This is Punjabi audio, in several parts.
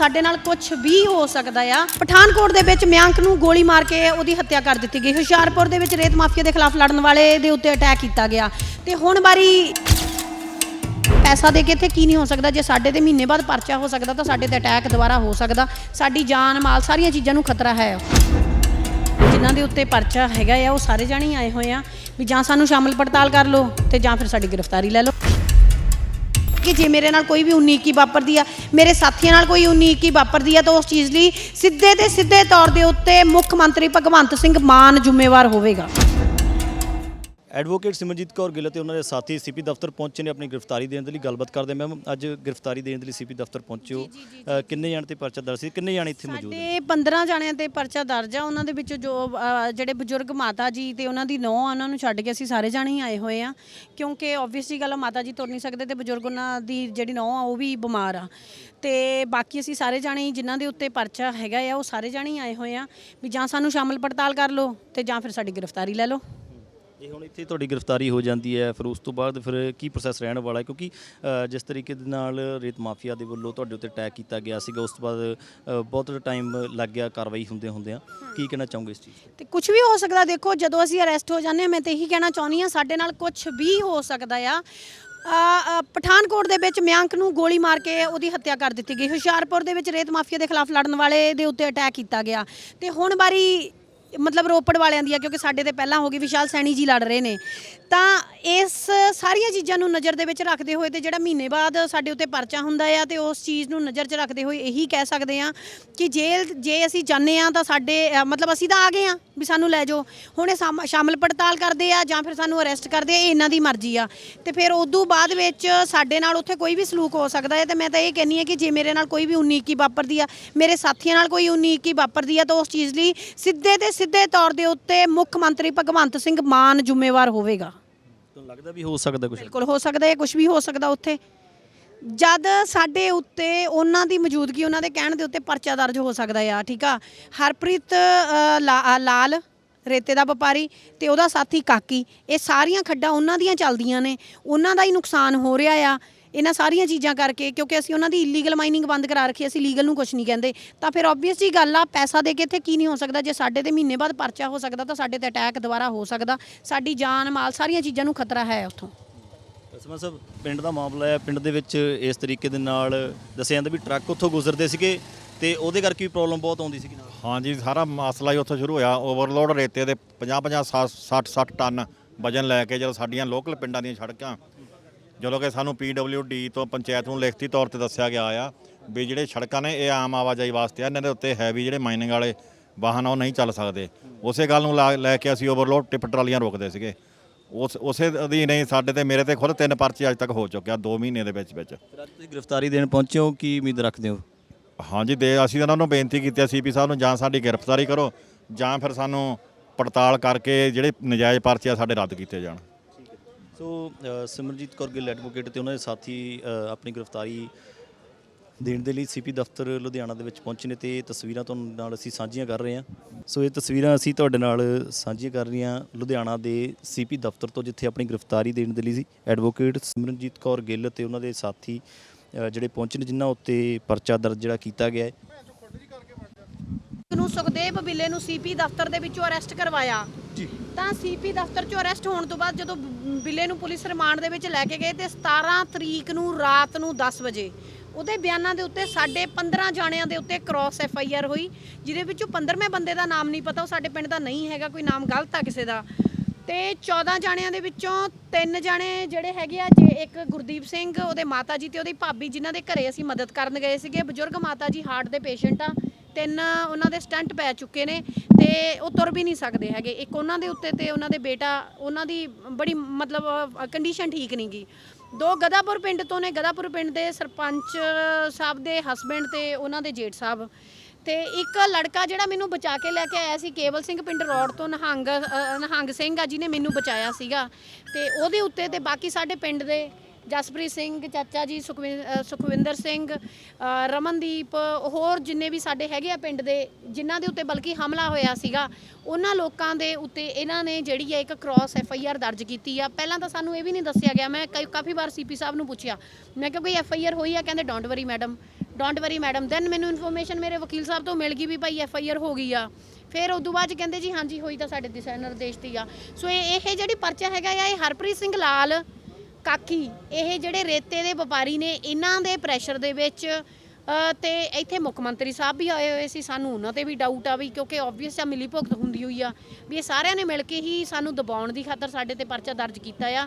ਸਾਡੇ ਨਾਲ ਕੁਝ ਵੀ ਹੋ ਸਕਦਾ ਆ। ਪਠਾਨਕੋਟ ਦੇ ਵਿੱਚ ਮਿਆਂਕ ਨੂੰ ਗੋਲੀ ਮਾਰ ਕੇ ਉਹਦੀ ਹੱਤਿਆ ਕਰ ਦਿੱਤੀ ਗਈ। ਹੁਸ਼ਿਆਰਪੁਰ ਦੇ ਵਿੱਚ ਰੇਤ ਮਾਫੀਆ ਦੇ ਖਿਲਾਫ ਲੜਨ ਵਾਲੇ ਦੇ ਉੱਤੇ ਅਟੈਕ ਕੀਤਾ ਗਿਆ। ਤੇ ਹੁਣ ਵਾਰੀ ਪੈਸਾ ਦੇ ਕੇ ਇੱਥੇ ਕੀ ਨਹੀਂ ਹੋ ਸਕਦਾ? ਜੇ ਸਾਡੇ ਤੇ ਮਹੀਨੇ ਬਾਅਦ ਪਰਚਾ ਹੋ ਸਕਦਾ, ਤਾਂ ਸਾਡੇ ਤੇ ਅਟੈਕ ਦੁਬਾਰਾ ਹੋ ਸਕਦਾ। ਸਾਡੀ ਜਾਨ ਮਾਲ ਸਾਰੀਆਂ ਚੀਜ਼ਾਂ ਨੂੰ ਖਤਰਾ ਹੈ। ਜਿਨ੍ਹਾਂ ਦੇ ਉੱਤੇ ਪਰਚਾ ਹੈਗਾ ਆ, ਉਹ ਸਾਰੇ ਜਾਣੇ ਆਏ ਹੋਏ ਆ। ਵੀ ਜਾਂ ਸਾਨੂੰ ਸ਼ਾਮਲ ਪੜਤਾਲ ਕਰ ਲਓ ਤੇ ਜਾਂ ਫਿਰ ਸਾਡੀ ਗ੍ਰਿਫਤਾਰੀ ਲੈ ਲਓ। ਕਿ ਜੇ ਮੇਰੇ ਨਾਲ ਕੋਈ ਵੀ 19 21 ਵਾਪਰਦੀ ਆ, ਮੇਰੇ ਸਾਥੀਆਂ ਨਾਲ ਕੋਈ 19 21 ਵਾਪਰਦੀ ਆ, ਤਾਂ ਉਸ ਚੀਜ਼ ਲਈ ਸਿੱਧੇ ਤੇ ਸਿੱਧੇ ਤੌਰ ਦੇ ਉੱਤੇ ਮੁੱਖ ਮੰਤਰੀ ਭਗਵੰਤ ਸਿੰਘ ਮਾਨ ਜ਼ਿੰਮੇਵਾਰ ਹੋਵੇਗਾ। ਐਡਵੋਕੇਟ ਸਿਮਰਜੀਤ ਕੌਰ ਗਿੱਲ ਤੇ ਉਹਨਾਂ ਦੇ ਸਾਥੀ ਸੀਪੀ ਦਫ਼ਤਰ ਪਹੁੰਚੇ ਨੇ ਆਪਣੀ ਗ੍ਰਿਫਤਾਰੀ ਦੇਣ ਦੇ ਲਈ ਗੱਲਬਾਤ ਕਰਦੇ ਮੈਮ ਅੱਜ ਗ੍ਰਿਫਤਾਰੀ ਦੇਣ ਦੇ ਲਈ ਸੀਪੀ ਦਫ਼ਤਰ ਪਹੁੰਚੇ ਹੋ। ਅ, ਕਿੰਨੇ ਜਾਣ ਤੇ ਪਰਚਾ ਦਰਜ ਸੀ? ਕਿੰਨੇ ਜਾਣੇ ਇੱਥੇ ਮੌਜੂਦ ਨੇ? ਸਾਡੇ 15 ਜਾਣਿਆਂ ਤੇ ਪਰਚਾ ਦਰਜ ਆ। ਉਹਨਾਂ ਦੇ ਵਿੱਚੋਂ ਜੋ ਜਿਹੜੇ ਬਜ਼ੁਰਗ ਮਾਤਾ ਜੀ ਤੇ ਉਹਨਾਂ ਦੀ ਨੌਂ ਆ ਉਹਨਾਂ ਨੂੰ ਛੱਡ ਕੇ ਅਸੀਂ ਸਾਰੇ ਜਾਣੇ ਹੀ ਆਏ ਹੋਏ ਆ। ਕਿਉਂਕਿ ਆਬਵੀਅਸਲੀ ਗੱਲ ਮਾਤਾ ਜੀ ਤੁਰ ਨਹੀਂ ਸਕਦੇ ਤੇ ਬਜ਼ੁਰਗ ਉਹਨਾਂ ਦੀ ਜਿਹੜੀ ਨੌਂ ਆ ਉਹ ਵੀ ਬਿਮਾਰ ਆ। ਤੇ ਬਾਕੀ ਅਸੀਂ ਸਾਰੇ ਜਾਣੇ ਹੀ ਜਿਨ੍ਹਾਂ ਦੇ ਉੱਤੇ ਪਰਚਾ ਹੈਗਾ ਆ ਉਹ ਸਾਰੇ ਜਾਣੇ ਹੀ ਆਏ ਹੋਏ ਆ ਵੀ ਜਾਂ ਸਾਨੂੰ ਸ਼ਾਮਲ ਪੜਤਾਲ ਕਰ ਲਓ ਤੇ ਜਾਂ ਫਿਰ ਸਾਡੀ ਗ੍ਰਿਫਤਾਰੀ ਲੈ ਲਓ। ਇਹ ਹੁਣ ਇੱਥੇ ਤੁਹਾਡੀ ਗ੍ਰਿਫਤਾਰੀ ਹੋ ਜਾਂਦੀ ਹੈ ਫਿਰ ਉਸ ਤੋਂ ਬਾਅਦ ਫਿਰ ਕੀ ਪ੍ਰੋਸੈਸ ਰਹਿਣ ਵਾਲਾ ਹੈ? ਕਿਉਂਕਿ ਅ, ਜਿਸ ਤਰੀਕੇ ਦੇ ਨਾਲ ਰੇਤ ਮਾਫੀਆ ਦੇ ਵੱਲੋਂ ਤੁਹਾਡੇ ਉੱਤੇ ਅਟੈਕ ਕੀਤਾ ਗਿਆ ਸੀਗਾ ਉਸ ਤੋਂ ਬਾਅਦ ਅ, ਬਹੁਤ ਟਾਈਮ ਲੱਗ ਗਿਆ ਕਾਰਵਾਈ ਹੁੰਦੇ ਹੁੰਦੇ ਆ ਕੀ ਕਹਿਣਾ ਚਾਹੋਗੇ ਇਸ ਚੀਜ਼ ਤੇ? ਤੇ ਕੁਝ ਵੀ ਹੋ ਸਕਦਾ ਦੇਖੋ ਜਦੋਂ ਅਸੀਂ ਅਰੈਸਟ ਹੋ ਜਾਂਦੇ ਹਾਂ ਮੈਂ ਤੇ ਇਹੀ ਕਹਿਣਾ ਚਾਹੁੰਦੀ ਹਾਂ ਸਾਡੇ ਨਾਲ ਕੁਝ ਵੀ ਹੋ ਸਕਦਾ ਆ। ਅ, ਅ, ਪਠਾਨਕੋਟ ਦੇ ਵਿੱਚ ਮਿਆਂਕ ਨੂੰ ਗੋਲੀ ਮਾਰ ਕੇ ਉਹਦੀ ਹੱਤਿਆ ਕਰ ਦਿੱਤੀ ਗਈ। ਹੁਸ਼ਿਆਰਪੁਰ ਦੇ ਵਿੱਚ ਰੇਤ ਮਾਫੀਆ ਦੇ ਖਿਲਾਫ ਲੜਨ ਵਾਲੇ ਦੇ ਉੱਤੇ ਅਟੈਕ ਕੀਤਾ ਗਿਆ। ਤੇ ਹੁਣ ਵਾਰੀ ਮਤਲਬ ਰੋਪੜ ਵਾਲਿਆਂ ਦੀ ਆ ਕਿਉਂਕਿ ਸਾਡੇ ਤੇ ਪਹਿਲਾਂ ਹੋ ਗਈ ਵਿਸ਼ਾਲ ਸੈਣੀ ਜੀ ਲੜ ਰਹੇ ਨੇ। ਤਾਂ ਇਸ ਸਾਰੀਆਂ ਚੀਜ਼ਾਂ ਨੂੰ ਨਜ਼ਰ ਦੇ ਵਿੱਚ ਰੱਖਦੇ ਹੋਏ ਤੇ ਜਿਹੜਾ ਮਹੀਨੇ ਬਾਅਦ ਸਾਡੇ ਉੱਤੇ ਪਰਚਾ ਹੁੰਦਾ ਆ ਤੇ ਉਸ ਚੀਜ਼ ਨੂੰ ਨਜ਼ਰ 'ਚ ਰੱਖਦੇ ਹੋਏ ਇਹੀ ਕਹਿ ਸਕਦੇ ਆ ਕਿ ਜੇਲ੍ਹ ਜੇ ਅਸੀਂ ਜਾਂਦੇ ਆ ਤਾਂ ਸਾਡੇ ਅ, ਮਤਲਬ ਅਸੀਂ ਤਾਂ ਆ ਗਏ ਆ ਵੀ ਸਾਨੂੰ ਲੈ ਜਾਓ। ਹੁਣ ਇਹ ਸਾਮ- ਸ਼ਾਮਲ ਪੜਤਾਲ ਕਰਦੇ ਆ ਜਾਂ ਫਿਰ ਸਾਨੂੰ ਅਰੈਸਟ ਕਰਦੇ ਆ ਇਹ ਇਹਨਾਂ ਦੀ ਮਰਜ਼ੀ ਆ। ਤੇ ਫਿਰ ਉਦੋਂ ਬਾਅਦ ਵਿੱਚ ਸਾਡੇ ਨਾਲ ਉੱਥੇ ਕੋਈ ਵੀ ਸਲੂਕ ਹੋ ਸਕਦਾ ਹੈ ਤੇ ਮੈਂ ਤਾਂ ਇਹ ਕਹਿੰਨੀ ਆ ਕਿ ਜੇ ਮੇਰੇ ਨਾਲ ਕੋਈ ਵੀ 19 21 ਵਾਪਰਦੀ ਆ ਮੇਰੇ ਸਾਥੀਆਂ ਨਾਲ ਕੋਈ 19 21 ਵਾਪਰਦੀ ਆ ਤਾਂ ਉਸ ਚੀਜ਼ ਲਈ ਸਿੱਧੇ ਤੇ ਸਿੱਧੇ ਤੌਰ ਦੇ ਉੱਤੇ ਮੁੱਖ ਮੰਤਰੀ ਭਗਵੰਤ ਸਿੰਘ ਮਾਨ ਜ਼ਿੰਮੇਵਾਰ ਹੋਵੇਗਾ। ਤੁਹਾਨੂੰ ਲੱਗਦਾ ਵੀ ਹੋ ਸਕਦਾ ਕੁਝ ਬਿਲਕੁਲ ਹੋ ਸਕਦਾ ਹੈ ਕੁਝ ਵੀ ਹੋ ਸਕਦਾ ਉੱਥੇ। ਜਦ ਸਾਡੇ ਉੱਤੇ ਉਹਨਾਂ ਦੀ ਮੌਜੂਦਗੀ ਉਹਨਾਂ ਦੇ ਕਹਿਣ ਦੇ ਉੱਤੇ ਪਰਚਾ ਦਰਜ ਹੋ ਸਕਦਾ ਆ ਠੀਕ ਆ? ਹਰਪ੍ਰੀਤ ਅ, ਲਾ- ਲਾਲ ਰੇਤੇ ਦਾ ਵਪਾਰੀ ਤੇ ਉਹਦਾ ਸਾਥੀ ਕਾਕੀ ਇਹ ਸਾਰੀਆਂ ਖੱਡਾਂ ਉਹਨਾਂ ਦੀਆਂ ਚੱਲਦੀਆਂ ਨੇ। ਉਹਨਾਂ ਦਾ ਹੀ ਨੁਕਸਾਨ ਹੋ ਰਿਹਾ ਆ। ਇਹਨਾਂ ਸਾਰੀਆਂ ਚੀਜ਼ਾਂ ਕਰਕੇ ਕਿਉਂਕਿ ਅਸੀਂ ਉਹਨਾਂ ਦੀ ਇਲੀਗਲ ਮਾਈਨਿੰਗ ਬੰਦ ਕਰਾ ਰੱਖੀ ਅਸੀਂ ਲੀਗਲ ਨੂੰ ਕੁਝ ਨਹੀਂ ਕਹਿੰਦੇ। ਤਾਂ ਫਿਰ ਆਬਵੀਅਸਲੀ ਗੱਲ ਆ ਪੈਸਾ ਦੇ ਕੇ ਇੱਥੇ ਕੀ ਨਹੀਂ ਹੋ ਸਕਦਾ ਜੇ ਸਾਡੇ ਤੇ ਮਹੀਨੇ ਬਾਅਦ ਪਰਚਾ ਹੋ ਸਕਦਾ ਤਾਂ ਸਾਡੇ ਤੇ ਅਟੈਕ ਦੁਬਾਰਾ ਹੋ ਸਕਦਾ। ਸਾਡੀ ਜਾਨ ਮਾਲ ਸਾਰੀਆਂ ਚੀਜ਼ਾਂ ਨੂੰ ਖਤਰਾ ਹੈ ਉੱਥੋਂ। ਸਮਾ ਸਾਹਿਬ ਪਿੰਡ ਦਾ ਮਾਮਲਾ ਹੈ ਪਿੰਡ ਦੇ ਵਿੱਚ ਇਸ ਤਰੀਕੇ ਦੇ ਨਾਲ ਦੱਸਿਆ ਜਾਂਦਾ ਵੀ ਟਰੱਕ ਉੱਥੋਂ ਗੁਜ਼ਰਦੇ ਸੀਗੇ ਤੇ ਉਹਦੇ ਕਰਕੇ ਵੀ ਪ੍ਰੋਬਲਮ ਬਹੁਤ ਆਉਂਦੀ ਸੀਗੀ ਨਾਲ। ਹਾਂਜੀ ਸਾਰਾ ਮਸਲਾ ਹੀ ਉੱਥੋਂ ਸ਼ੁਰੂ ਹੋਇਆ। ਓਵਰਲੋਡ ਰੇਤੇ ਦੇ 50 50 60 60 ਟਨ ਵਜਨ ਲੈ ਕੇ ਜਦੋਂ ਸਾਡੀਆਂ ਲੋਕਲ ਪਿੰਡਾਂ ਦੀਆਂ ਸੜਕਾਂ ਜਦੋਂ ਕਿ ਸਾਨੂੰ ਡੀ ਤੋਂ ਪੰਚਾਇਤ ਨੂੰ ਲਿਖਤੀ ਤੌਰ ਤੇ ਦੱਸਿਆ ਗਿਆ ਆ ਵੀ ਜਿਹੜੇ ਸੜਕਾਂ ਨੇ ਇਹ ਆਮ ਆਵਾਜਾਈ ਵਾਸਤੇ ਆ ਇਹਨਾਂ ਦੇ ਉੱਤੇ ਹੈਵੀ ਜਿਹੜੇ ਮਾਈਨਿੰਗ ਵਾਲੇ ਵਾਹਨ ਆ ਉਹ ਨਹੀਂ ਚੱਲ ਸਕਦੇ। ਉਸੇ ਗੱਲ ਨੂੰ ਲਾ- ਲੈ ਕੇ ਅਸੀਂ ਓਵਰਲੋਡ ਟਿਪ ਟਰਾਲੀਆਂ ਰੋਕਦੇ ਸੀਗੇ। ਉਸ ਉਸੇ ਅਧੀਨ ਹੀ ਸਾਡੇ ਤੇ ਮੇਰੇ ਤੇ ਖੁਦ ਤਿੰਨ ਪਰਚੇ ਅੱਜ ਤੱਕ ਹੋ ਚੁੱਕਿਆ 2 ਮਹੀਨੇ ਦੇ ਵਿੱਚ ਵਿੱਚ। ਫਿਰ ਅੱਜ ਤੁਸੀਂ ਗ੍ਰਿਫਤਾਰੀ ਦੇਣ ਪਹੁੰਚੇ ਹੋ ਕੀ ਉਮੀਦ ਰੱਖਦੇ ਹੋ? ਹਾਂਜੀ ਦੇ ਅਸੀਂ ਉਹਨਾਂ ਨੂੰ ਬੇਨਤੀ ਕੀਤੀ ਸੀਪੀ ਸਾਹਿਬ ਨੂੰ ਜਾਂ ਸਾਡੀ ਗ੍ਰਿਫਤਾਰੀ ਕਰੋ ਜਾਂ ਫਿਰ ਸਾਨੂੰ ਪੜਤਾਲ ਕਰਕੇ ਜਿਹੜੇ ਨਜਾਇਜ਼ ਪਰਚੇ ਆ ਸਾਡੇ ਰੱਦ ਕੀਤੇ ਜਾਣ। ਸੋ ਸਿਮਰਜੀਤ ਕੌਰ ਗਿੱਲ ਐਡਵੋਕੇਟ ਤੇ ਉਹਨਾਂ ਦੇ ਸਾਥੀ ਆਪਣੀ ਗ੍ਰਿਫਤਾਰੀ ਦੇਣ ਦੇ ਲਈ ਸੀਪੀ ਦਫ਼ਤਰ ਲੁਧਿਆਣਾ ਦੇ ਵਿੱਚ ਪਹੁੰਚੇ ਨੇ ਤੇ ਇਹ ਤਸਵੀਰਾਂ ਤੁਹਾਨੂੰ ਨਾਲ ਅਸੀਂ ਸਾਂਝੀਆਂ ਕਰ ਰਹੇ ਹਾਂ। ਸੋ ਇਹ ਤਸਵੀਰਾਂ ਅਸੀਂ ਤੁਹਾਡੇ ਨਾਲ ਸਾਂਝੀਆਂ ਕਰ ਰਹੇ ਹਾਂ ਲੁਧਿਆਣਾ ਦੇ ਸੀਪੀ ਦਫ਼ਤਰ ਤੋਂ ਜਿੱਥੇ ਆਪਣੀ ਗ੍ਰਿਫਤਾਰੀ ਦੇਣ ਦੇ ਲਈ ਸੀ। ਐਡਵੋਕੇਟ ਸਿਮਰਨਜੀਤ ਕੌਰ ਗਿੱਲ ਤੇ ਉਹਨਾਂ ਦੇ ਸਾਥੀ ਜਿਹੜੇ ਪਹੁੰਚੇ ਨੇ ਜਿਨ੍ਹਾਂ ਉੱਤੇ ਪਰਚਾ ਦਰਜ ਜਿਹੜਾ ਕੀਤਾ ਗਿਆ ਹੈ। ਨੂੰ ਸੁਖਦੇਵ ਬਿੱਲੇ ਨੂੰ ਸੀਪੀ ਦਫ਼ਤਰ ਦੇ ਵਿੱਚੋਂ ਅਰੈਸਟ ਕਰਵਾਇਆ। ਜੀ। ਤਾਂ ਸੀਪੀ ਦਫ਼ਤਰ ਚੋਂ ਅਰੈਸਟ ਹੋਣ ਤੋਂ ਬਾਅਦ ਜਦੋਂ ਬਿੱਲੇ ਨੂੰ ਪੁਲਿਸ ਰਿਮਾਂਡ ਦੇ ਵਿੱਚ ਲੈ ਕੇ ਗਏ ਤੇ 17 ਤਰੀਕ ਨੂੰ ਰਾਤ ਨੂੰ 10 ਵਜੇ ਉਹਦੇ ਬਿਆਨਾਂ ਦੇ ਉੱਤੇ ਸਾਡੇ 15 ਜਾਣਿਆਂ ਦੇ ਉੱਤੇ ਕ੍ਰਾਸ ਐਫ ਆਈ ਆਰ ਹੋਈ, ਜਿਹਦੇ ਵਿੱਚੋਂ 15ਵੇਂ ਬੰਦੇ ਦਾ ਨਾਮ ਨਹੀਂ ਪਤਾ, ਉਹ ਸਾਡੇ ਪਿੰਡ ਦਾ ਨਹੀਂ ਹੈਗਾ, ਕੋਈ ਨਾਮ ਗਲਤ ਆ ਕਿਸੇ ਦਾ। ਤੇ 14 ਜਾਣਿਆਂ ਦੇ ਵਿੱਚੋਂ ਤਿੰਨ ਜਾਣੇ ਜਿਹੜੇ ਹੈਗੇ ਆ, ਜੇ ਇੱਕ ਗੁਰਦੀਪ ਸਿੰਘ, ਉਹਦੇ ਮਾਤਾ ਜੀ ਤੇ ਉਹਦੀ ਭਾਬੀ, ਜਿਨ੍ਹਾਂ ਦੇ ਘਰੇ ਅਸੀਂ ਮਦਦ ਕਰਨ ਗਏ ਸੀਗੇ, ਬਜ਼ੁਰਗ ਮਾਤਾ ਜੀ, ਹਾਰਟ ਦੇ ਪੇਸ਼ੈਂਟ ਆ ਤਿੰਨ ਉਹਨਾਂ ਦੇ ਸਟੰਟ ਪੈ ਚੁੱਕੇ ਨੇ ਤੇ ਉਹ ਤੁਰ ਵੀ ਨਹੀਂ ਸਕਦੇ ਹੈਗੇ। ਇੱਕ ਉਹਨਾਂ ਦੇ ਉੱਤੇ ਤੇ ਉਹਨਾਂ ਦੇ ਬੇਟਾ ਉਹਨਾਂ ਦੀ ਬੜੀ ਮਤਲਬ ਕੰਡੀਸ਼ਨ ਠੀਕ ਨਹੀਂ ਗੀ। ਦੋ ਗਦਾਪੁਰ ਪਿੰਡ ਤੋਂ ਨੇ ਗਦਾਪੁਰ ਪਿੰਡ ਦੇ ਸਰਪੰਚ ਸਾਹਿਬ ਦੇ ਹਸਬੰਡ ਤੇ ਉਹਨਾਂ ਦੇ ਜੇਠ ਸਾਹਿਬ। ਤੇ ਇੱਕ ਲੜਕਾ ਜਿਹੜਾ ਮੈਨੂੰ ਬਚਾ ਕੇ ਲੈ ਕੇ ਆਇਆ ਸੀ ਕੇਵਲ ਸਿੰਘ ਪਿੰਡ ਰੋਡ ਤੋਂ ਨਹੰਗ ਅ, ਨਹੰਗ ਸਿੰਘ ਆ ਜਿਹਨੇ ਮੈਨੂੰ ਬਚਾਇਆ ਸੀਗਾ। ਤੇ ਉਹਦੇ ਉੱਤੇ ਤੇ ਬਾਕੀ ਸਾਡੇ ਪਿੰਡ ਦੇ ਜਸਪ੍ਰੀਤ ਸਿੰਘ ਚਾਚਾ ਜੀ ਸੁਖਵਿੰ- ਅ, ਸੁਖਵਿੰਦਰ ਸਿੰਘ ਅ, ਰਮਨਦੀਪ ਹੋਰ ਜਿੰਨੇ ਵੀ ਸਾਡੇ ਹੈਗੇ ਆ ਪਿੰਡ ਦੇ ਜਿਨ੍ਹਾਂ ਦੇ ਉੱਤੇ ਬਲਕਿ ਹਮਲਾ ਹੋਇਆ ਸੀਗਾ ਉਹਨਾਂ ਲੋਕਾਂ ਦੇ ਉੱਤੇ ਇਹਨਾਂ ਨੇ ਜਿਹੜੀ ਹੈ ਇੱਕ ਕ੍ਰਾਸ ਐਫ ਆਈ ਆਰ ਦਰਜ ਕੀਤੀ ਆ। ਪਹਿਲਾਂ ਤਾਂ ਸਾਨੂੰ ਇਹ ਵੀ ਨਹੀਂ ਦੱਸਿਆ ਗਿਆ ਮੈਂ ਕਈ- ਕਾਫੀ ਵਾਰ ਸੀਪੀ ਸਾਹਿਬ ਨੂੰ ਪੁੱਛਿਆ। ਮੈਂ ਕਿਹਾ ਕੋਈ ਐਫ ਆਈ ਆਰ ਹੋਈ ਆ? ਕਹਿੰਦੇ don't worry madam don't worry madam. Then ਮੈਨੂੰ ਇਨਫੋਰਮੇਸ਼ਨ ਮੇਰੇ ਵਕੀਲ ਸਾਹਿਬ ਤੋਂ ਮਿਲ ਗਈ ਵੀ ਭਾਈ ਐਫ ਆਈ ਆਰ ਹੋ ਗਈ ਆ। ਫਿਰ ਉਦੋਂ ਬਾਅਦ 'ਚ ਕਹਿੰਦੇ ਜੀ ਹਾਂਜੀ ਹੋਈ ਤਾਂ ਸਾਡੇ ਦਿਸ਼ਾ ਨਿਰਦੇਸ਼ ਦੀ ਆ। ਸੋ ਇਹ ਇਹ ਜਿਹੜੀ ਪਰਚਾ ਹੈਗਾ ਆ ਇਹ ਹਰਪ੍ਰੀਤ ਸਿੰਘ ਲਾਲ ਕਾਕੀ ਇਹ ਜਿਹੜੇ ਰੇਤੇ ਦੇ ਵਪਾਰੀ ਨੇ ਇਹਨਾਂ ਦੇ ਪ੍ਰੈਸ਼ਰ ਦੇ ਵਿੱਚ ਅ, ਤੇ ਇੱਥੇ ਮੁੱਖ ਮੰਤਰੀ ਸਾਹਿਬ ਵੀ ਆਏ ਹੋਏ ਸੀ ਸਾਨੂੰ ਉਹਨਾਂ ਤੇ ਵੀ ਡਾਊਟ ਆ ਵੀ ਕਿਉਂਕਿ ਆਬਵੀਅਸ ਆ ਮਿਲੀ ਭੁਗਤ ਹੁੰਦੀ ਹੋਈ ਆ ਵੀ ਇਹ ਸਾਰਿਆਂ ਨੇ ਮਿਲ ਕੇ ਹੀ ਸਾਨੂੰ ਦਬਾਉਣ ਦੀ ਖਾਤਰ ਸਾਡੇ ਤੇ ਪਰਚਾ ਦਰਜ ਕੀਤਾ ਆ।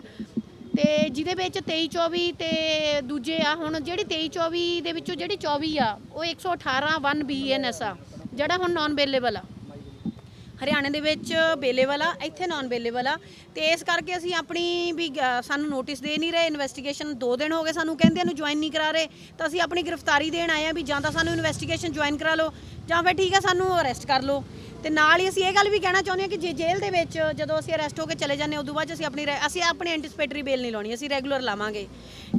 ਤੇ ਜਿਹਦੇ ਵਿੱਚ 23 24 ਤੇ ਦੂਜੇ ਆ ਹੁਣ ਜਿਹੜੀ 23 24 ਦੇ ਵਿੱਚੋਂ ਜਿਹੜੀ 24 ਆ ਉਹ 118 1 ਬੀਐਨਐਸ ਆ ਜਿਹੜਾ ਹੁਣ ਨਾਨ ਅਵੇਲੇਬਲ ਆ। ਹਰਿਆਣੇ ਦੇ ਵਿੱਚ ਬੇਲੇਬਲ ਆ ਇੱਥੇ ਨਾਨ ਬੇਲੇਬਲ ਆ ਤੇ ਇਸ ਕਰਕੇ ਅਸੀਂ ਆਪਣੀ ਵੀ ਅ, ਸਾਨੂੰ ਨੋਟਿਸ ਦੇ ਨਹੀਂ ਰਹੇ ਇਨਵੈਸਟੀਗੇਸ਼ਨ 2 ਦਿਨ ਹੋ ਗਏ ਸਾਨੂੰ ਕਹਿੰਦੇ ਨੂੰ ਜੁਆਇਨ ਨਹੀਂ ਕਰਾ ਰਹੇ। ਤਾਂ ਅਸੀਂ ਆਪਣੀ ਗ੍ਰਿਫਤਾਰੀ ਦੇਣ ਆਏ ਆ ਵੀ ਜਾਂ ਤਾਂ ਸਾਨੂੰ ਇਨਵੈਸਟੀਗੇਸ਼ਨ ਜੁਆਇਨ ਕਰਾ ਲਓ ਜਾਂ ਫਿਰ ਠੀਕ ਆ ਸਾਨੂੰ ਅਰੈਸਟ ਕਰ ਲਓ। ਤੇ ਨਾਲ ਹੀ ਅਸੀਂ ਇਹ ਗੱਲ ਵੀ ਕਹਿਣਾ ਚਾਹੁੰਦੇ ਹਾਂ ਕਿ ਜੇ ਜੇਲ੍ਹ ਦੇ ਵਿੱਚ ਜਦੋਂ ਅਸੀਂ ਅਰੈਸਟ ਹੋ ਕੇ ਚਲੇ ਜਾਂਦੇ ਹਾਂ, ਉਦੋਂ ਬਾਅਦ 'ਚ ਅਸੀਂ ਆਪਣੀ ਰੈ- ਅਸੀਂ ਆਪਣੀ ਐਂਟੀਸਪੇਟਰੀ ਬੇਲ ਨਹੀਂ ਲਾਉਣੀ, ਅਸੀਂ ਰੈਗੂਲਰ ਲਾਵਾਂਗੇ।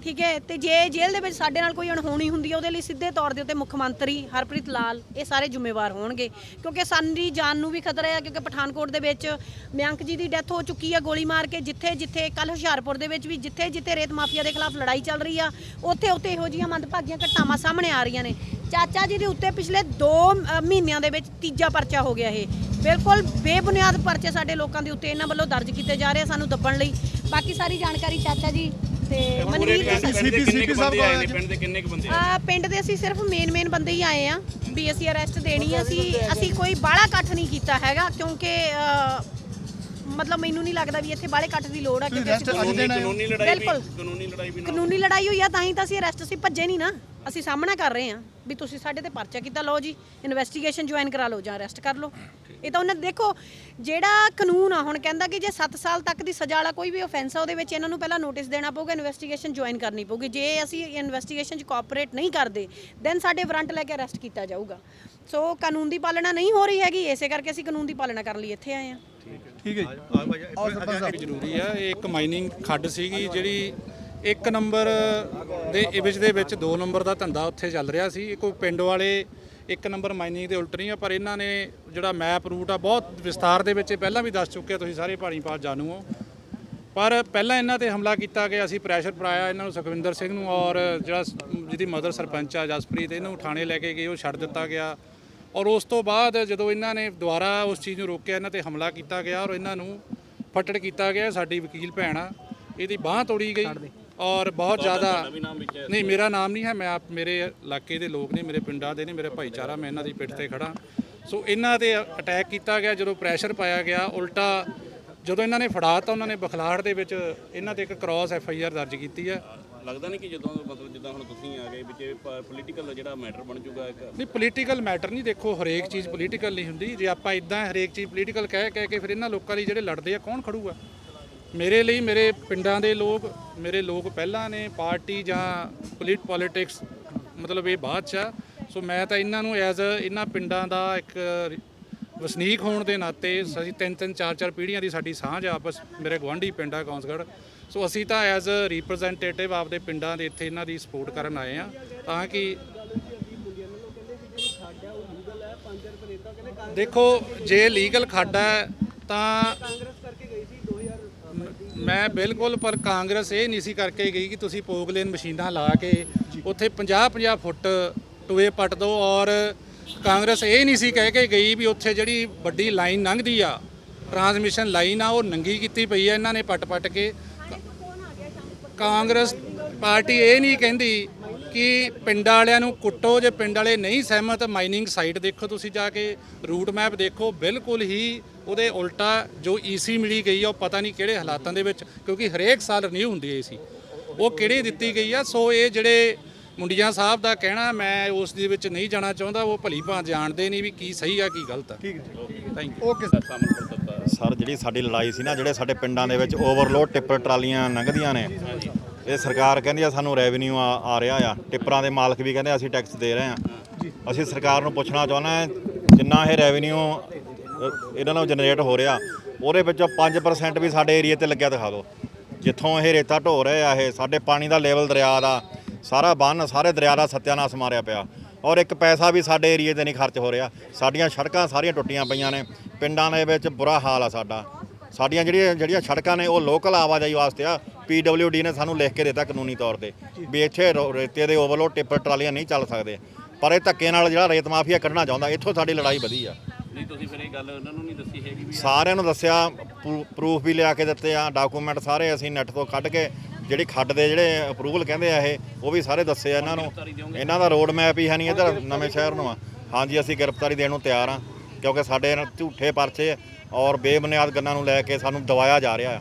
ਠੀਕ ਹੈ? ਤੇ ਜੇ ਜੇਲ੍ਹ ਦੇ ਵਿੱਚ ਸਾਡੇ ਨਾਲ ਕੋਈ ਅਣਹੋਣੀ ਹੁੰਦੀ ਹੈ, ਉਹਦੇ ਲਈ ਸਿੱਧੇ ਤੌਰ ਦੇ ਉੱਤੇ ਮੁੱਖ ਮੰਤਰੀ ਹਰਪ੍ਰੀਤ ਲਾਲ ਇਹ ਸਾਰੇ ਜ਼ਿੰਮੇਵਾਰ ਹੋਣਗੇ। ਕਿਉਂਕਿ ਸਾਡੀ ਜਾਨ ਨੂੰ ਵੀ ਖਤਰਾ ਹੈ, ਕਿਉਂਕਿ ਪਠਾਨਕੋਟ ਦੇ ਵਿੱਚ ਮਯੰਕ ਜੀ ਦੀ ਡੈਥ ਹੋ ਚੁੱਕੀ ਹੈ ਗੋਲੀ ਮਾਰ ਕੇ, ਜਿੱਥੇ ਜਿੱਥੇ ਕੱਲ ਹੁਸ਼ਿਆਰਪੁਰ ਦੇ ਵਿੱਚ ਵੀ ਜਿੱਥੇ ਜਿੱਥੇ ਰੇਤ ਮਾਫੀਆ ਦੇ ਖਿਲਾਫ ਲੜਾਈ ਚੱਲ ਰਹੀ ਆ, ਉੱਥੇ ਉੱਥੇ ਇਹੋ ਜਿਹੀਆਂ ਮੰਦਭਾਗੀਆਂ ਘਟਨਾਵਾਂ ਸਾਹਮਣੇ ਆ ਰਹੀਆਂ ਨੇ। ਚਾਚਾ ਜੀ ਦੇ ਉੱਤੇ ਪਿਛਲੇ 2 ਮਹੀਨਿਆਂ ਦੇ ਵਿੱਚ ਤੀਜਾ ਪਰਚਾ ਹੋ ਗਿਆ ਇਹ। ਬਿਲਕੁਲ ਬੇਬੁਨਿਆਦ ਪਰਚੇ ਸਾਡੇ ਲੋਕਾਂ ਦੇ ਉੱਤੇ ਇਹਨਾਂ ਵੱਲੋਂ ਦਰਜ ਕੀਤੇ ਜਾ ਰਹੇ ਆ ਸਾਨੂੰ ਦੱਬਣ ਲਈ। ਬਾਕੀ ਸਾਰੀ ਜਾਣਕਾਰੀ ਚਾਚਾ ਜੀ ਤੇ ਮਨਵੀਰ ਜੀ ਸਰ ਪਿੰਡ ਦੇ ਕਿੰਨੇ ਕੁ ਬੰਦੇ ਆਏ ਨੇ? ਪਿੰਡ ਦੇ ਕਿੰਨੇ ਕੁ ਬੰਦੇ ਆ ਪਿੰਡ ਦੇ ਅਸੀਂ ਸਿਰਫ ਮੇਨ ਮੇਨ ਬੰਦੇ ਹੀ ਆਏ ਆ। ਵੀ ਅਸੀਂ ਅਰੈਸਟ ਦੇਣੀ ਆ ਅਸੀਂ ਅਸੀਂ ਕੋਈ ਬਾਹਲਾ ਇਕੱਠ ਨਹੀਂ ਕੀਤਾ ਹੈਗਾ ਕਿਉਂਕਿ ਮਤਲਬ ਮੈਨੂੰ ਨਹੀਂ ਲੱਗਦਾ ਵੀ ਇੱਥੇ ਬਾਹਲੇ ਇਕੱਠ ਦੀ ਲੋੜ ਆ ਕਿਉਂਕਿ ਅਸੀਂ ਕਾਨੂੰਨੀ ਕਾਨੂੰਨੀ ਲੜਾਈ ਵੀ ਬਿਲਕੁਲ। ਕਾਨੂੰਨੀ ਲੜਾਈ ਵੀ ਨਾਲ ਕਾਨੂੰਨੀ ਲੜਾਈ ਹੋਈ ਆ ਤਾਂ ਹੀ ਤਾਂ ਅਸੀਂ ਅਰੈਸਟ ਅਸੀਂ ਭੱਜੇ ਨਹੀਂ ਨਾ। ਅਸੀਂ ਸਾਹਮਣਾ ਕਰ ਰਹੇ ਆ ਵੀ ਤੁਸੀਂ ਸਾਡੇ ਤੇ ਪਰਚਾ ਕੀਤਾ। ਲਓ ਜੀ ਇਨਵੈਸਟੀਗੇਸ਼ਨ ਜੁਆਇਨ ਕਰਾ ਲਓ ਜਾਂ ਅਰੈਸਟ ਕਰ ਲਓ। ਇਹ ਤਾਂ ਉਹਨੇ ਦੇਖੋ ਜਿਹੜਾ ਕਾਨੂੰਨ ਆ ਹੁਣ ਕਹਿੰਦਾ ਕਿ ਜੇ 7 ਸਾਲ ਤੱਕ ਦੀ ਸਜ਼ਾ ਵਾਲਾ ਕੋਈ ਵੀ ਆਫੈਂਸ ਆ ਉਹਦੇ ਵਿੱਚ ਇਹਨਾਂ ਨੂੰ ਪਹਿਲਾਂ ਨੋਟਿਸ ਦੇਣਾ ਪਊਗਾ ਇਨਵੈਸਟੀਗੇਸ਼ਨ ਜੁਆਇਨ ਕਰਨੀ ਪਊਗੀ। ਜੇ ਅਸੀਂ ਇਨਵੈਸਟੀਗੇਸ਼ਨ 'ਚ ਕੋਆਪਰੇਟ ਨਹੀਂ ਕਰਦੇ ਦੈਨ ਸਾਡੇ ਵਾਰੰਟ ਲੈ ਕੇ ਅਰੈਸਟ ਕੀਤਾ ਜਾਊਗਾ। ਸੋ ਕਾਨੂੰਨ ਦੀ ਪਾਲਣਾ ਨਹੀਂ ਹੋ ਰਹੀ ਹੈਗੀ ਇਸੇ ਕਰਕੇ ਅਸੀਂ ਕਾਨੂੰਨ ਦੀ ਪਾਲਣਾ ਕਰਨ ਲਈ ਇੱਥੇ ਆਏ ਆ ਠੀਕ ਹੈ ਜੀ। ਜ਼ਰੂਰੀ ਆ ਇਹ ਇੱਕ ਮਾਈਨਿੰਗ ਖੱਡ ਸੀਗੀ ਜਿਹੜੀ ਇੱਕ ਨੰਬਰ ਦੇ ਇਵਜ ਦੇ ਵਿੱਚ ਦੋ ਨੰਬਰ ਦਾ ਧੰਦਾ ਉੱਥੇ ਚੱਲ ਰਿਹਾ ਸੀ। ਇਹ ਕੋਈ ਪਿੰਡ ਵਾਲੇ ਇੱਕ ਨੰਬਰ ਮਾਈਨਿੰਗ ਦੇ ਉਲਟ ਨਹੀਂ ਆ ਪਰ ਇਹਨਾਂ ਨੇ ਜਿਹੜਾ ਮੈਪ ਰੂਟ ਆ ਬਹੁਤ ਵਿਸਤਾਰ ਦੇ ਵਿੱਚ ਪਹਿਲਾਂ ਵੀ ਦੱਸ ਚੁੱਕੇ ਆ ਤੁਸੀਂ ਸਾਰੇ ਪਹਾੜੀ ਪਾਸ ਜਾਣੂ ਹੋ। ਪਰ ਪਹਿਲਾਂ ਇਹਨਾਂ ਤੇ ਹਮਲਾ ਕੀਤਾ ਗਿਆ ਅਸੀਂ ਪ੍ਰੈਸ਼ਰ ਪਾਇਆ ਇਹਨਾਂ ਨੂੰ ਸੁਖਵਿੰਦਰ ਸਿੰਘ ਨੂੰ ਔਰ ਜਿਹੜਾ ਜਿਹਦੀ ਮਦਰ ਸਰਪੰਚ ਆ ਜਸਪ੍ਰੀਤ ਇਹਨੂੰ ਥਾਣੇ ਲੈ ਕੇ ਗਏ ਉਹ ਛੱਡ ਦਿੱਤਾ ਗਿਆ। ਔਰ ਉਸ ਤੋਂ ਬਾਅਦ ਜਦੋਂ ਇਹਨਾਂ ਨੇ ਦੁਬਾਰਾ ਉਸ ਚੀਜ਼ ਨੂੰ ਰੋਕਿਆ ਇਹਨਾਂ ਤੇ ਹਮਲਾ ਕੀਤਾ ਗਿਆ ਔਰ ਇਹਨਾਂ ਨੂੰ ਫੱਟੜ ਕੀਤਾ ਗਿਆ ਸਾਡੀ ਵਕੀਲ ਭੈਣ ਆ ਇਹਦੀ ਬਾਹ ਤੋੜੀ ਗਈ ਔਰ ਬਹੁਤ ਜ਼ਿਆਦਾ ਨਹੀਂ ਮੇਰਾ ਨਾਮ ਨਹੀਂ ਹੈ ਮੈਂ ਆਪ ਮੇਰੇ ਇਲਾਕੇ ਦੇ ਲੋਕ ਨੇ ਮੇਰੇ ਪਿੰਡਾਂ ਦੇ ਨੇ ਮੇਰੇ ਭਾਈਚਾਰਾ ਮੈਂ ਇਹਨਾਂ ਦੀ ਪਿੱਠ ਤੇ ਖੜਾ ਸੋ ਇਹਨਾਂ ਤੇ ਅਟੈਕ ਕੀਤਾ ਗਿਆ ਜਦੋਂ ਪ੍ਰੈਸ਼ਰ ਪਾਇਆ ਗਿਆ ਉਲਟਾ ਜਦੋਂ ਇਹਨਾਂ ਨੇ ਫੜਾ ਤਾਂ ਉਹਨਾਂ ਨੇ ਬਖਲਾੜ ਦੇ ਵਿੱਚ ਇਹਨਾਂ ਤੇ ਇੱਕ ਕ੍ਰਾਸ ਐਫ ਆਈ ਆਰ ਦਰਜ ਕੀਤੀ ਹੈ। ਲੱਗਦਾ ਨਹੀਂ ਕਿ ਜਦੋਂ ਮਤਲਬ ਜਿੱਦਾਂ ਹੁਣ ਤੁਸੀਂ ਆ ਗਏ ਵਿੱਚ ਪੋਲੀਟੀਕਲ ਜਿਹੜਾ ਮੈਟਰ ਬਣ ਜਾਊਗਾ ਇੱਕ ਨਹੀਂ ਪੋਲੀਟੀਕਲ ਮੈਟਰ ਨਹੀਂ, ਦੇਖੋ, ਹਰੇਕ ਚੀਜ਼ ਪੋਲੀਟੀਕਲ ਨਹੀਂ ਹੁੰਦੀ। ਜੇ ਆਪਾਂ ਇਦਾਂ ਹਰੇਕ ਚੀਜ਼ ਪੋਲੀਟੀਕਲ ਕਹਿ ਕਹਿ ਕੇ ਫਿਰ ਇਹਨਾਂ ਲੋਕਾਂ ਲਈ ਜਿਹੜੇ ਲੜਦੇ ਆ, ਕੌਣ ਖੜੂਗਾ? ਮੇਰੇ ਲਈ, ਮੇਰੇ ਪਿੰਡਾਂ ਦੇ ਲੋਕ, ਮੇਰੇ ਲੋਕ ਪਹਿਲਾਂ ਨੇ, ਪਾਰਟੀ ਜਾਂ ਪੋਲੀਟ ਪੋਲਿਟਿਕਸ ਮਤਲਬ ਇਹ ਬਾਅਦ ਚ ਸੋ ਮੈਂ ਤਾਂ ਇਹਨਾਂ ਨੂੰ ਐਜ਼ ਇਹਨਾਂ ਪਿੰਡਾਂ ਦਾ ਇੱਕ ਵਸਨੀਕ ਹੋਣ ਦੇ ਨਾਤੇ ਅਸੀਂ ਤਿੰਨ ਤਿੰਨ, ਚਾਰ ਚਾਰ ਪੀੜ੍ਹੀਆਂ ਦੀ ਸਾਡੀ ਸਾਂਝ ਆਪਸ, ਮੇਰੇ ਗਵਾਂਢੀ ਪਿੰਡ ਆ ਕੌਂਸਗੜ੍ਹ। ਸੋ ਅਸੀਂ ਤਾਂ ਐਜ਼ ਅ ਰਿਪਰੈਜ਼ੈਂਟੇਟਿਵ ਆਪਦੇ ਪਿੰਡਾਂ ਦੇ ਇੱਥੇ ਇਹਨਾਂ ਦੀ ਸਪੋਰਟ ਕਰਨ ਆਏ ਆ ਤਾਂ ਕਿ ਦੇਖੋ, ਜੇ ਲੀਗਲ ਖੱਡ ਹੈ, ਤਾਂ ਮੈਂ ਬਿਲਕੁਲ, ਪਰ ਕਾਂਗਰਸ ਇਹ ਨਹੀਂ ਸੀ ਕਰਕੇ ਗਈ ਕਿ ਤੁਸੀਂ ਪੋਗਲੇਨ ਮਸ਼ੀਨਾਂ ਲਾ ਕੇ ਉੱਥੇ 50 50 ਫੁੱਟ ਟੋਏ ਪੱਟ ਦਿਓ ਔਰ ਕਾਂਗਰਸ ਇਹ ਨਹੀਂ ਸੀ ਕਹਿ ਕੇ ਗਈ ਵੀ ਉੱਥੇ ਜਿਹੜੀ ਵੱਡੀ ਲਾਈਨ ਲੰਘਦੀ ਆ, ਟਰਾਂਸਮਿਸ਼ਨ ਲਾਈਨ ਆ, ਉਹ ਨੰਗੀ ਕੀਤੀ ਪਈ ਆ ਇਹਨਾਂ ਨੇ ਪੱਟ ਪੱਟ ਕੇ। ਕਾਂਗਰਸ ਪਾਰਟੀ ਇਹ ਨਹੀਂ ਕਹਿੰਦੀ ਕਿ ਪਿੰਡਾਂ ਵਾਲਿਆਂ ਨੂੰ ਕੁੱਟੋ ਜੇ ਪਿੰਡ ਵਾਲੇ ਨਹੀਂ ਸਹਿਮਤ ਮਾਈਨਿੰਗ ਸਾਈਟ ਦੇਖੋ ਤੁਸੀਂ ਜਾ ਕੇ ਰੂਟ ਮੈਪ ਦੇਖੋ ਬਿਲਕੁਲ ਹੀ ਉਹਦੇ ਉਲਟਾ ਜੋ ਈਸੀ ਮਿਲੀ ਗਈ ਆ ਉਹ ਪਤਾ ਨਹੀਂ ਕਿਹੜੇ ਹਾਲਾਤਾਂ ਦੇ ਵਿੱਚ ਕਿਉਂਕਿ ਹਰੇਕ ਸਾਲ ਰਿਨਿਊ ਹੁੰਦੀ ਹੈ ਈਸੀ ਉਹ ਕਿਹੜੀ ਦਿੱਤੀ ਗਈ ਆ ਸੋ ਇਹ ਜਿਹੜੇ ਮੁੰਡੀਆਂ ਸਾਹਿਬ ਦਾ ਕਹਿਣਾ ਮੈਂ ਉਸ ਦੇ ਵਿੱਚ ਨਹੀਂ ਜਾਣਾ ਚਾਹੁੰਦਾ ਉਹ ਭਲੀ ਭਾਂ ਜਾਣਦੇ ਨਹੀਂ ਵੀ ਕੀ ਸਹੀ ਆ ਕੀ ਗਲਤ ਆ। ਠੀਕ ਹੈ thank you okay sir sir, ਜਿਹੜੀ ਸਾਡੀ ਲੜਾਈ ਸੀ ਨਾ, ਜਿਹੜੇ ਸਾਡੇ ਪਿੰਡਾਂ ਦੇ ਵਿੱਚ ਓਵਰਲੋਡ ਟਿੱਪਰ ਟਰਾਲੀਆਂ ਲੰਘਦੀਆਂ ਨੇ, ਇਹ ਸਰਕਾਰ ਕਹਿੰਦੀ ਆ ਸਾਨੂੰ ਰੈਵਨਿਊ ਆ ਆ ਰਿਹਾ ਆ। ਟਿੱਪਰਾਂ ਦੇ ਮਾਲਕ ਵੀ ਕਹਿੰਦੇ ਅਸੀਂ ਟੈਕਸ ਦੇ ਰਹੇ ਆ। ਅਸੀਂ ਸਰਕਾਰ ਨੂੰ ਪੁੱਛਣਾ ਚਾਹੁੰਦਾ ਜਿੰਨਾ ਇਹ ਰੈਵਨਿਊ ਇਹਨਾਂ ਨੂੰ ਜਨਰੇਟ ਹੋ ਰਿਹਾ, ਉਹਦੇ ਵਿੱਚੋਂ 5% ਵੀ ਸਾਡੇ ਏਰੀਆ ਤੇ ਲੱਗਿਆ ਦਿਖਾ ਦਿਓ। ਜਿੱਥੋਂ ਇਹ ਰੇਤਾ ਢੋ ਰਹੇ ਆ, ਇਹ ਸਾਡੇ ਪਾਣੀ ਦਾ ਲੈਵਲ ਦਰਿਆ ਦਾ, ਸਾਰਾ ਬੰਨ, ਸਾਰੇ ਦਰਿਆ ਦਾ ਸਤਿਆਨਾਸ਼ ਮਾਰਿਆ ਪਿਆ। ਔਰ ਇੱਕ ਪੈਸਾ ਵੀ ਸਾਡੇ ਏਰੀਏ ਤੇ ਨਹੀਂ ਖਰਚ ਹੋ ਰਿਹਾ। ਸਾਡੀਆਂ ਸੜਕਾਂ ਸਾਰੀਆਂ ਟੁੱਟੀਆਂ ਪਈਆਂ ਨੇ। ਪਿੰਡਾਂ ਦੇ ਵਿੱਚ ਬੁਰਾ ਹਾਲ ਆ ਸਾਡਾ। ਸਾਡੀਆਂ ਜਿਹੜੀਆਂ ਜਿਹੜੀਆਂ ਸੜਕਾਂ ਨੇ ਉਹ ਲੋਕਲ ਆਵਾਜਾਈ ਵਾਸਤੇ ਆ। ਪੀਡਬਲਯੂਡੀ ਨੇ ਸਾਨੂੰ ਲਿਖ ਕੇ ਦਿੱਤਾ ਕਾਨੂੰਨੀ ਤੌਰ ਤੇ ਵੀ ਇੱਥੇ ਰੋ- ਰੇਤੇ ਦੇ ਓਵਰਲੋਡ ਟਿੱਪਰ ਟਰਾਲੀਆਂ ਨਹੀਂ ਚੱਲ ਸਕਦੇ। ਪਰ ਇਹ ਧੱਕੇ ਨਾਲ ਜਿਹੜਾ ਰੇਤ ਮਾਫੀਆ ਕੱਢਣਾ ਚਾਹੁੰਦਾ ਇੱਥੋਂ ਸਾਡੀ ਲੜਾਈ ਵਧੀ ਆ। ਨਹੀਂ ਤੁਸੀਂ ਫਿਰ ਇਹ ਗੱਲ ਉਹਨਾਂ ਨੂੰ ਨਹੀਂ ਦੱਸੀ ਹੈਗੀ ਵੀ ਸਾਰਿਆਂ ਨੂੰ ਦੱਸਿਆ ਪ੍ਰੂਫ ਵੀ ਲਿਆ ਕੇ ਦਿੱਤੇ ਆ ਡਾਕੂਮੈਂਟ ਸਾਰੇ ਅਸੀਂ ਨੈਟ ਤੋਂ ਕੱਢ ਕੇ ਜਿਹੜੀ ਖੱਡ ਦੇ ਜਿਹੜੇ ਅਪਰੂਵਲ ਕਹਿੰਦੇ ਆ ਇਹ ਉਹ ਵੀ ਸਾਰੇ ਦੱਸੇ ਆ ਇਹਨਾਂ ਨੂੰ। ਇਹਨਾਂ ਦਾ ਰੋਡ ਮੈਪ ਹੀ ਹੈ ਨਹੀਂ ਇੱਧਰ ਨਵੇਂ ਸ਼ਹਿਰ ਨੂੰ ਆ। ਹਾਂਜੀ ਅਸੀਂ ਗ੍ਰਿਫਤਾਰੀ ਦੇਣ ਨੂੰ ਤਿਆਰ ਆ। ਕਿਉਂਕਿ ਸਾਡੇ ਨਾਲ ਝੂਠੇ ਪਰਚੇ ਔਰ ਬੇਬੁਨਿਆਦ ਗੱਲਾਂ ਨੂੰ ਲੈ ਕੇ ਸਾਨੂੰ ਦਵਾਇਆ ਜਾ ਰਿਹਾ ਆ